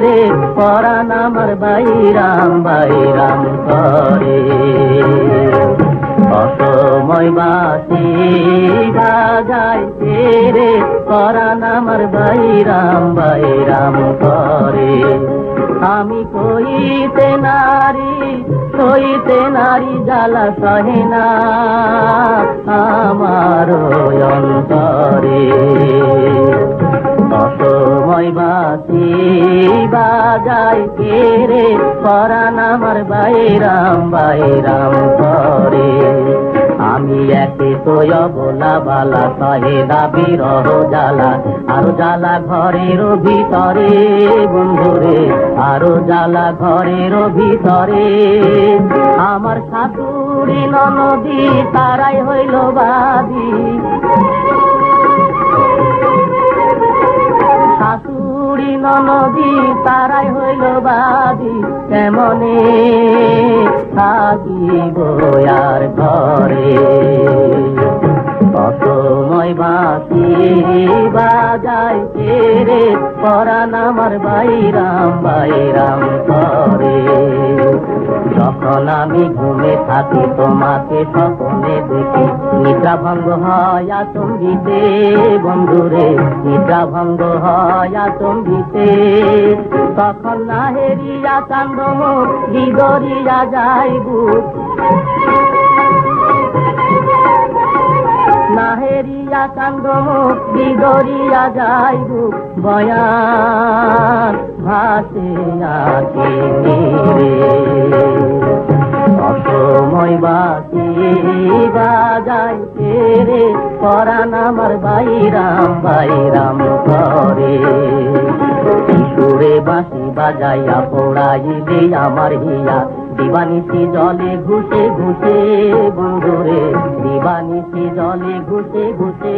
রে পরাণ আমার বাইরাম বাইরাম করে। অসময় বাসি বাজায় রে পরাণ আমার বাইরাম বাইরাম করে। আমি কইতে নারী কইতে নারী, জ্বালা সহে না, আমার অন্তরে। অসময় বাসি বাজাই কে রে পরাণ আমার বাইরাম বাইরাম করে। আমি একে তোয় বলা বালা সহে দাবি রহ জ্বালা। আরও জ্বালা ঘরের ভিতরে, বন্ধুরে, আরও জ্বালা ঘরের ভিতরে। আমার শাশুড়ি ননদী, তারাই হইল বাদী। তারাই হইল বাদি কেমনে থাকিব আর ঘরে। অসময় বাসি বাজাই রে পরাণ আমার বাইরাম বাইরাম করে। যখন আমি ঘুমে থাকি, তোমাকে স্বপ্নে দেখি, নিদ্রা ভঙ্গ হয় আতঙ্কিতে, বন্ধুরে, নিদ্রা ভঙ্গ হয় আতঙ্কিতে। তখন না হেরিয়া কান্দ বিদরিয়া যাইব নাহেরিয়া কান্দ বিদরিয়া যাইব বয়ান ভাসে অসময় বাসি বাজাই রে পরাণ আমার বাইরাম বাইরাম করে। সুরে বাঁশি বাজাইয়া পোড়াইলে আমার হিয়া দিবানিসি জলে ঘুষে ঘুষে বন্ধুরে। দিবানিসি জলে ঘুষে ঘুষে।